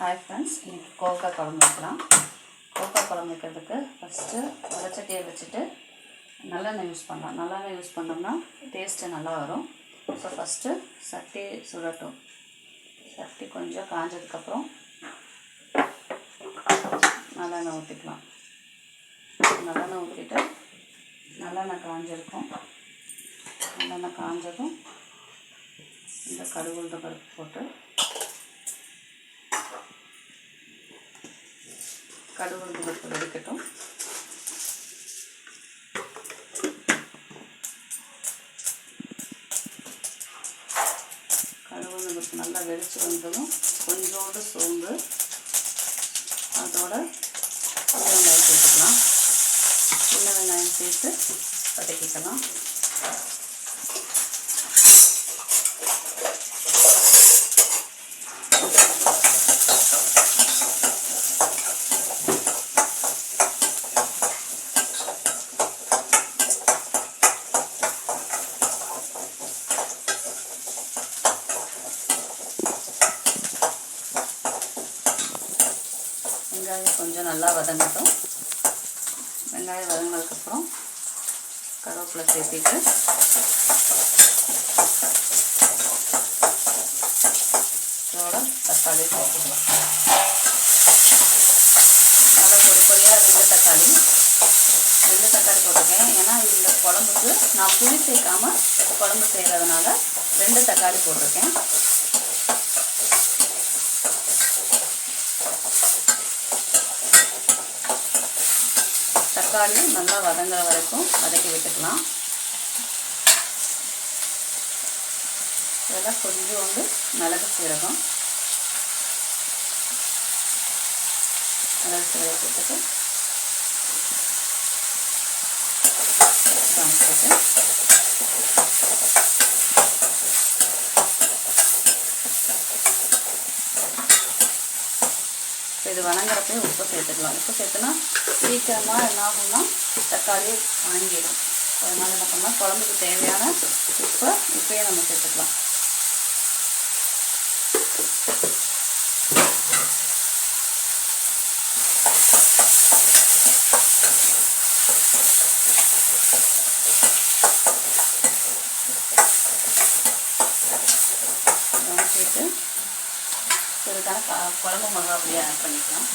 Hi friends இன்றைக்கி coca குழம்பு வைக்கலாம். கோக்கா குழம்பு வைக்கிறதுக்கு ஃபஸ்ட்டு வடச்சட்டியை வச்சுட்டு நல்லெண்ணெய் யூஸ் பண்ணலாம். நல்லெண்ணெய் யூஸ் பண்ணோம்னா டேஸ்ட்டு நல்லா வரும். ஸோ ஃபஸ்ட்டு சட்டி சுடட்டும். சட்டி கொஞ்சம் காஞ்சதுக்கப்புறம் நல்லெண்ணெய் ஊற்றிக்கலாம் நல்லெண்ணெய் ஊற்றிட்டு நல்லெண்ணெய் காஞ்சிருக்கும். நல்லெண்ணெய் காஞ்சதும் இந்த கடுகு உளுந்த பருப்பு போட்டு கடுகு உளுந்து பருப்பு வெடிக்கட்டும் கடுகு நல்லா வெடிச்சு வந்ததும் கொஞ்சோண்டு சோம்பு. அதோட சின்ன வெங்காயம் சேர்த்துக்கலாம். சின்ன வெங்காயம் சேர்த்து வதக்கிக்கலாம். வெங்காயம் கொஞ்சம் நல்லா வதங்கட்டும். வெங்காயம் வதங்கினதுக்கப்புறம் கருவேப்பிலை சேர்த்திட்டு இதோட தக்காளி சேர்த்துக்கலாம். நல்லா பொடி பொடியாக ரெண்டு தக்காளி. ரெண்டு தக்காளி போட்டிருக்கேன். ஏன்னா இந்த குழம்புக்கு நான் புளி சேர்க்காம குழம்பு செய்கிறதுனால ரெண்டு தக்காளி போட்டிருக்கேன். தக்காளியும் நல்லா வதங்குற வரைக்கும் வதக்கி விட்டுக்கலாம். இதெல்லாம் கொஞ்சோண்டு மிளகு சீரகம். மிளகு சீரகம் போட்டுட்டு காமிச்சிட்டு இது வணங்குறப்பே உப்பு சேர்த்துக்கலாம். உப்பு சேர்த்துனா சீக்கிரமாக என்ன ஆகும்னா தக்காளி வணங்கிடும் அதனால் என்ன பண்ணலாம்? குழம்புக்கு தேவையான உப்பை இப்பயே நம்ம சேர்த்துக்கலாம். வணக்கிட்டு இதுக்கான குழம்பு மிளகா அப்படியே ஆட் பண்ணிக்கலாம்.